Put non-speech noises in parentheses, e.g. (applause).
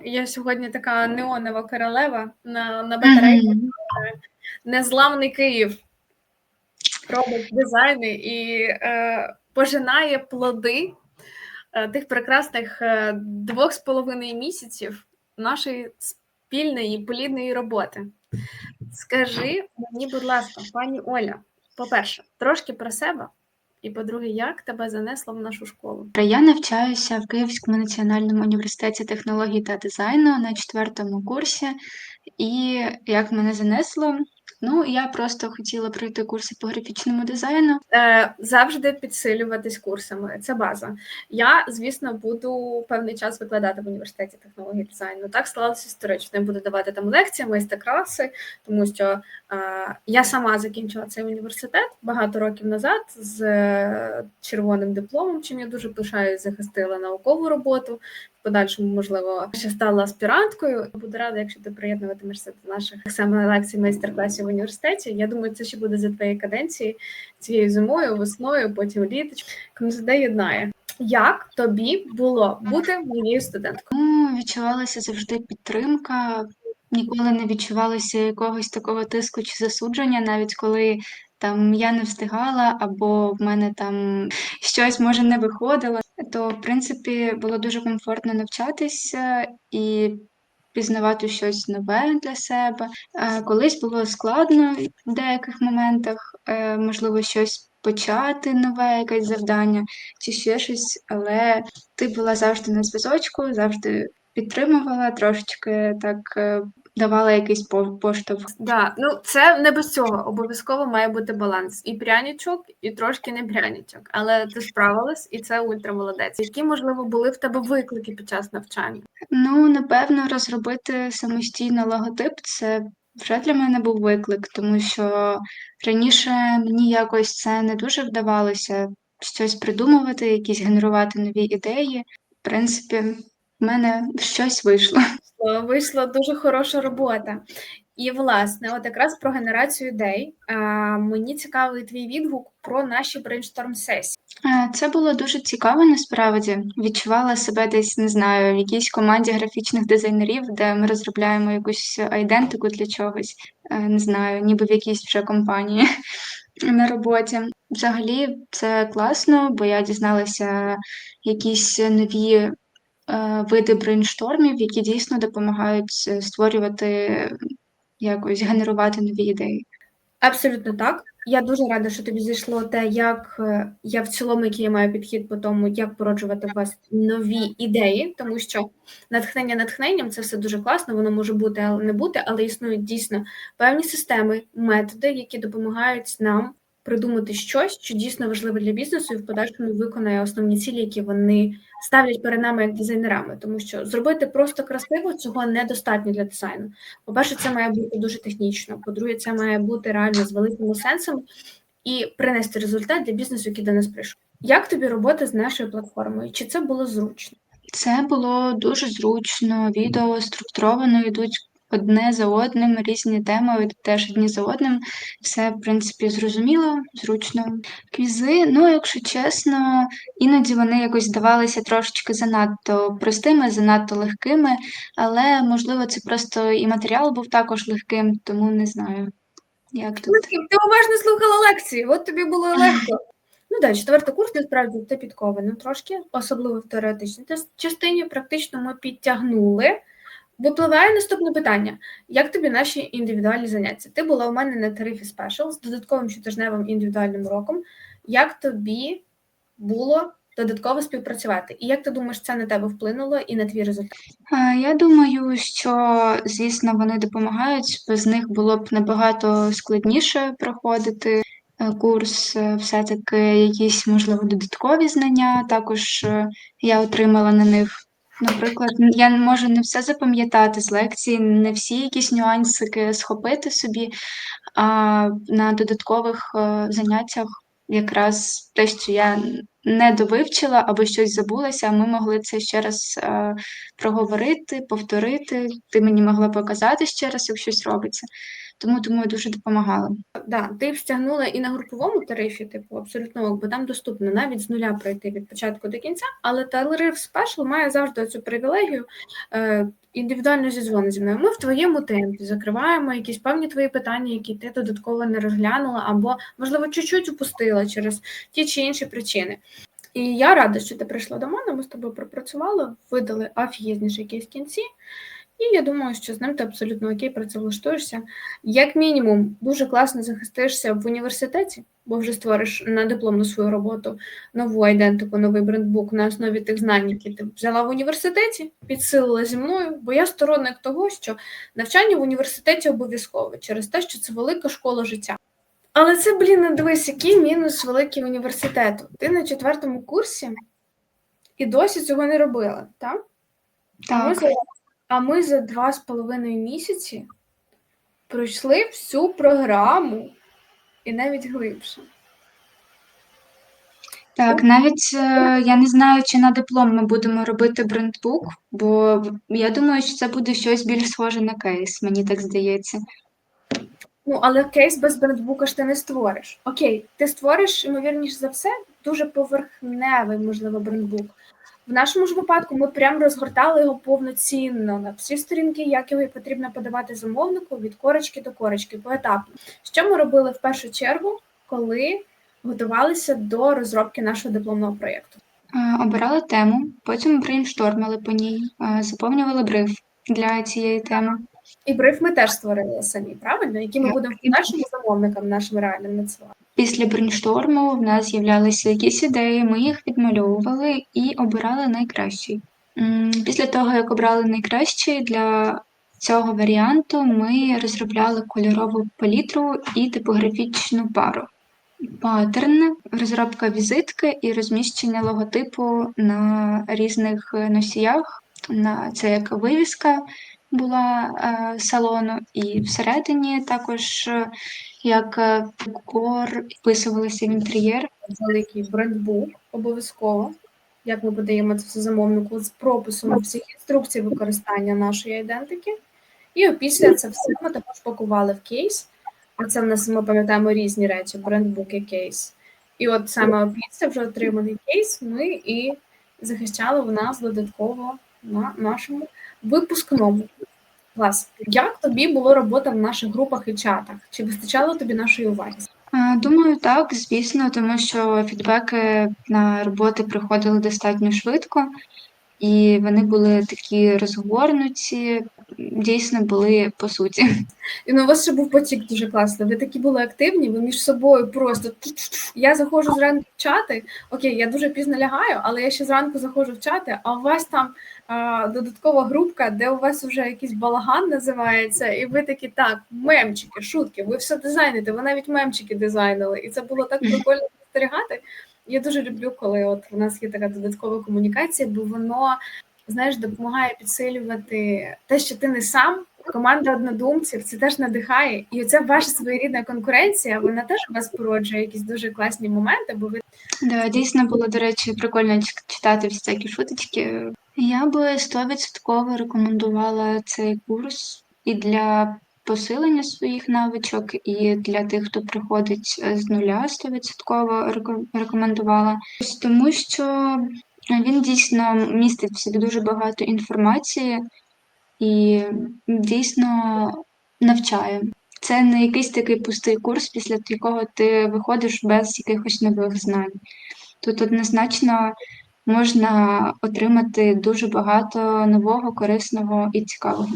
Я сьогодні така неонова королева на, на батарейку. Мгм. Незламний Київ робить дизайни і е, пожинає плоди е, тих прекрасних е, двох з половиною місяців нашої спільної плідної роботи. Скажи мені, будь ласка, пані Оля, по-перше, трошки про себе, і по-друге, як тебе занесло в нашу школу? Я навчаюся в Київському національному університеті технологій та дизайну на четвертому курсі, і як мене занесло, ну я просто хотіла пройти курси по графічному дизайну. Е, завжди підсилюватись курсами. Це база. Я, звісно, буду певний час викладати в університеті технології дизайну. Так сталося історично. Я буду давати там лекції, майстер-класи, тому що е, я сама закінчила цей університет багато років назад з е, червоним дипломом, чим я дуже пишаюсь, захистила наукову роботу. В подальшому, можливо, ще стала аспіранткою. Буду рада, якщо ти приєднуватимешся до наших саме лекцій майстер-класів в університеті. Я думаю, це ще буде за твоєї каденції цією зимою, весною, потім літочкою. КМЗД єднає. Як тобі було бути моєю студенткою? Відчувалася завжди підтримка, ніколи не відчувалося якогось такого тиску чи засудження, навіть коли там я не встигала, або в мене там щось може не виходило. То, в принципі, було дуже комфортно навчатися і пізнавати щось нове для себе. Е, Колись було складно в деяких моментах, е, можливо, щось почати нове, якесь завдання чи ще щось, але ти була завжди на зв'язочку, завжди підтримувала, трошечки так е, давала якийсь по- поштовх. Да, ну це не без цього. Обов'язково має бути баланс. І прянічок, і трошки не прянічок. Але ти справилась, і це ультра молодець. Які, можливо, були в тебе виклики під час навчання? Ну, напевно, розробити самостійно логотип це вже для мене був виклик, тому що раніше мені якось це не дуже вдавалося щось придумувати, якісь генерувати нові ідеї. В принципі, в мене щось вийшло. Вийшло- Вийшла дуже хороша робота. І, власне, от якраз про генерацію ідей. А, мені цікавий твій відгук про наші брейншторм сесії. Е, Це було дуже цікаво насправді. Відчувала себе десь, не знаю, в якійсь команді графічних дизайнерів, де ми розробляємо якусь айдентику для чогось, Е, не знаю, ніби в якійсь вже компанії (laughs) на роботі. Взагалі, це класно, бо я дізналася якісь нові е, види брейнштормів, які дійсно допомагають е, створювати якось генерувати нові ідеї. Абсолютно так. Я дуже рада, що тобі зайшло те, як е, я в цілому, який я маю підхід по тому, як породжувати у вас нові ідеї, тому що натхнення натхненням це все дуже класно, воно може бути, але не бути, але існують дійсно певні системи, методи, які допомагають нам придумати щось, що дійсно важливе для бізнесу, і в подальшому виконає основні цілі, які вони ставлять перед нами як дизайнерами. Тому що зробити просто красиво цього недостатньо для дизайну. По-перше, це має бути дуже технічно. По-друге, це має бути реально з великими сенсами і принести результат для бізнесу, який до нас прийшов. Як тобі робота з нашою платформою? Чи це було зручно? Це було дуже зручно, відео структуровано йдуть одне за одним, різні теми теж одні за одним. Все, в принципі, зрозуміло, зручно. Квізи, ну, якщо чесно, іноді вони якось здавалися трошечки занадто простими, занадто легкими, але, можливо, це просто і матеріал був також легким, тому не знаю, як тут. Ти уважно слухала лекції, от тобі було легко. Ну так, четвертий курс насправді ти підкований трошки, особливо в теоретичній частині. Практично ми підтягнули. Випливає наступне питання: як тобі наші індивідуальні заняття? Ти була у мене на тарифі спешл з додатковим щотижневим індивідуальним уроком. Як тобі було додатково співпрацювати? І як ти думаєш, це на тебе вплинуло і на твій результат? Е, Я думаю, що, звісно, вони допомагають. Без них було б набагато складніше проходити е, курс. Е, Все-таки якісь, можливо, додаткові знання також я отримала на них. Наприклад, я можу не все запам'ятати з лекції, не всі якісь нюансики схопити собі, а на додаткових е, заняттях якраз те, що я не довивчила або щось забулася, ми могли це ще раз е, проговорити, повторити. Ти мені могла показати ще раз, як щось робиться. Тому думаю, дуже допомагала. Да, ти б стягнула і на груповому тарифі, типу, абсолютно, бо там доступно навіть з нуля пройти від початку до кінця, але тариф спешл має завжди цю привілегію. Е, індивідуально зідзвони зі мною. Ми в твоєму темпі закриваємо якісь певні твої питання, які ти додатково не розглянула, або, можливо, чуть-чуть упустила через ті чи інші причини. І я рада, що ти прийшла до мене, ми з тобою пропрацювали, видали афієзніший кейс в кінці. І я думаю, що з ним ти абсолютно окей працевлаштуєшся. Як мінімум, дуже класно захистишся в університеті, бо вже створиш на дипломну свою роботу нову айдентику, новий брендбук на основі тих знань, які ти взяла в університеті, підсилила зі мною, бо я сторонник того, що навчання в університеті обов'язкове через те, що це велика школа життя. Але це, блін, не дивись, який мінус великий університету. Ти на четвертому курсі і досі цього не робила, так? Так, за, а ми за два з половиною місяці пройшли всю програму і навіть глибше. так, навіть е, я не знаю, чи на диплом ми будемо робити брендбук, бо я думаю, що це буде щось більш схоже на кейс, мені так здається. Ну, але кейс без брендбука ж ти не створиш. Окей, ти створиш, ймовірніше за все, дуже поверхневий, можливо, брендбук. В нашому ж випадку ми прям розгортали його повноцінно на всі сторінки, як його і потрібно подавати замовнику від корочки до корочки, поетапно. Що ми робили в першу чергу, коли готувалися до розробки нашого дипломного проєкту? Е, Обирали тему, потім брейнштормили по ній, е, заповнювали бриф для цієї теми. І бриф ми теж створили самі, правильно? Які ми Так. будемо нашим замовникам, нашим реальним надсилати. Після брейншторму в нас з'являлися якісь ідеї, ми їх відмальовували і обирали найкращий. Після того, як обрали найкращий, для цього варіанту ми розробляли кольорову палітру і типографічну пару. Паттерн, розробка візитки і розміщення логотипу на різних носіях. На це як вивіска була е, салону, і всередині також е, як е, декор вписувалися в інтер'єр. великий брендбук обов'язково. Як ми подаємо це все замовнику з прописом всіх інструкцій використання нашої ідентики. І опісля це все ми також пакували в кейс. А це в нас ми пам'ятаємо різні речі: брендбук і кейс. І от саме опісля вже отриманий кейс ми і захищали в нас додатково на нашому випускному. Клас. Як тобі була робота в наших групах і чатах? Чи вистачало тобі нашої уваги? Думаю, так, звісно, тому що фідбеки на роботи приходили достатньо швидко, і вони були такі розгорнуті, дійсно були по суті. І ну, у вас ще був потік дуже класний. Ви такі були активні, ви між собою просто. Я заходжу зранку в чати. Окей, я дуже пізно лягаю, але я ще зранку заходжу в чати, а у вас там а, додаткова групка, де у вас вже якийсь балаган називається, і ви такі так, мемчики, шутки, ви все дизайните, ви навіть мемчики дизайнили. І це було так прикольно спостерігати. Я дуже люблю, коли от у нас є така додаткова комунікація, бо воно знаєш допомагає підсилювати те, що ти не сам. Команда однодумців це теж надихає, і оця ваша своєрідна конкуренція, вона теж у вас породжує якісь дуже класні моменти, бо ви Да, дійсно було, до речі, прикольно читати всякі шуточки. Я би стовідсотково рекомендувала цей курс і для посилення своїх навичок, і для тих, хто приходить е, з нуля, стовідсотково реко- рекомендувала. Тому що він дійсно містить в собі дуже багато інформації і дійсно навчає. Це не якийсь такий пустий курс, після якого ти виходиш без якихось нових знань. Тут однозначно можна отримати дуже багато нового, корисного і цікавого.